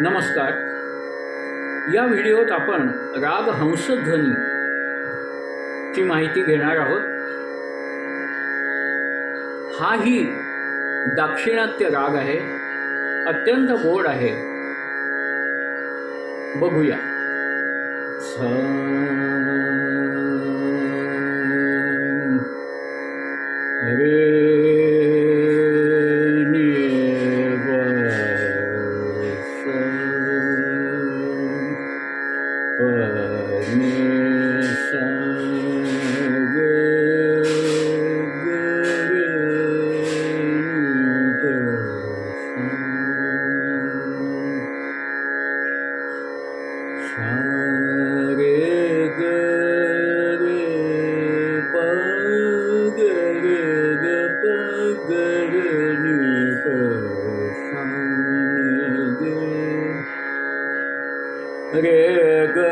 नमस्कार. या व्हिडिओत आपण राग हंसध्वनी ची माहिती घेणार आहोत. हाही दाक्षिणात्य राग आहे. अत्यंत गोड आहे. बघूया. रे रे नि प सा सा रे ग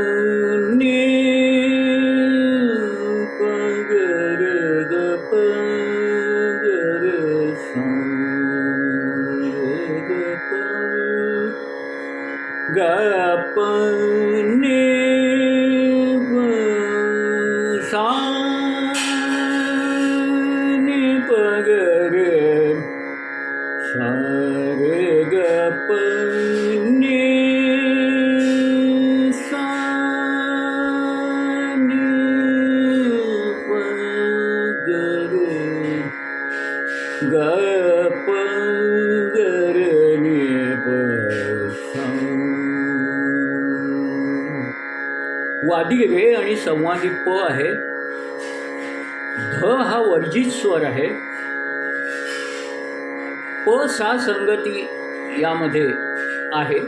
वादी रे आणि संवादी प आहे. ध हा वर्जित स्वर आहे. प सा संगती यामध्ये आहे.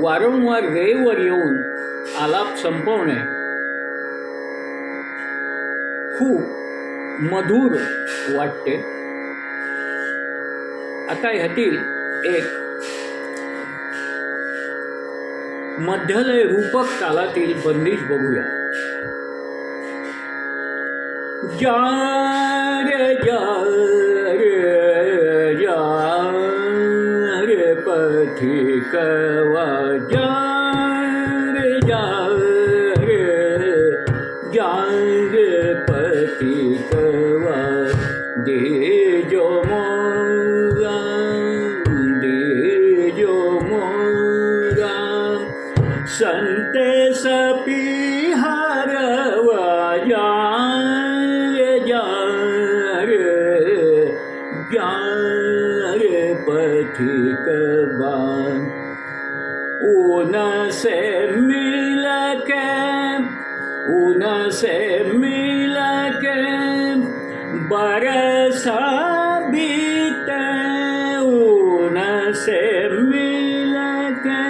वारंवार रेवर येऊन आलाप संपवणे. खूप मधुर वाटते. आता ह्यातील एक मध्यलय रूपक तालातील बंदिश बघूया. जा रे जा पथिकवा जा रे जा पथिकवा दे una semilla que, una semilla que Barasabite, una semilla que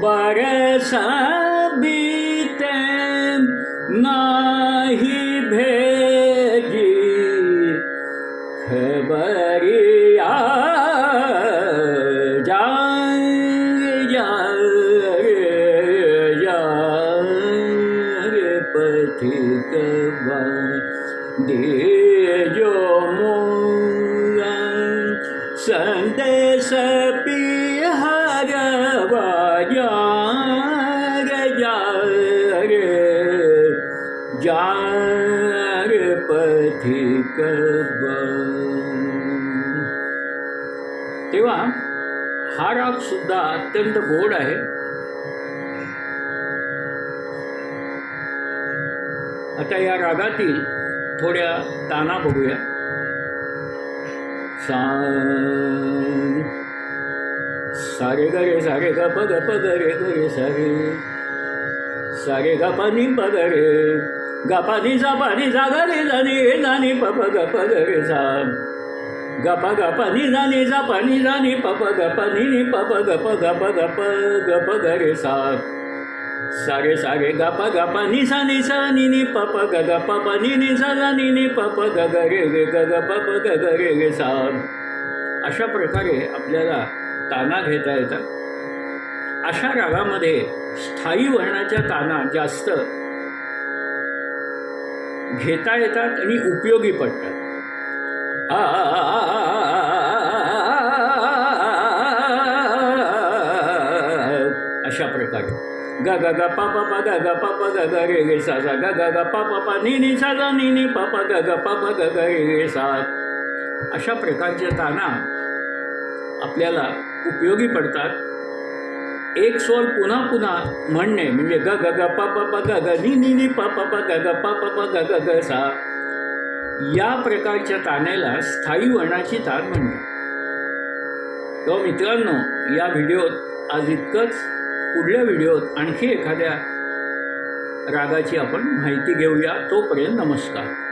Barasabite. रे पथिक दे जो मोरा संदेश पिहार जा रे जा रे पथिक तेव्हा हा राग सुद्धा अत्यंत गोड आहे. आता या रागातील थोड्या ताना बघूया. सा सारे गरे रे सारे ग पग पग रे गरे रे सारे. सारे ग प नि प रे ग प नि सा प नि सा. ग रे za नि नि प प ग प ग रे सा ग प ग प नि जानी नि सा प नि za नि प प ग प नि प प ग प ग प ग प ग प ग रे सा. सारे सारे ग प निसा निसा नि सा नि सा नि नि प प ग ग प प नि नि सा सा नि नि प प ग ग रे रे ग ग प प ग ग रे रे सा. अशा प्रकारे आपल्याला ताना घेता येतात. अशा रागामध्ये स्थायी वर्णाच्या ताना जास्त घेता येतात आणि उपयोगी पडतात. आ, ग ग ग प प प ग ग प प ग ग रे गे सा सा ग ग ग प प प नि नि सा सा नि नि प ग ग प प ग ग रे गे सा अशा प्रकारच्या ताना आपल्याला उपयोगी पडतात एक स्वर पुन्हा पुन्हा म्हणणे म्हणजे ग ग ग प प प ग ग नि नि नि प प प ग ग प प प ग ग ग सा या प्रकारच्या तानेला स्थायी वर्णाची तान म्हणतात तेव्हा मित्रांनो या व्हिडिओत आज इतकंच पुढल्या व्हिडिओत आणखी एखाद्या रागाची आपण माहिती घेऊया. तोपर्यंत नमस्कार.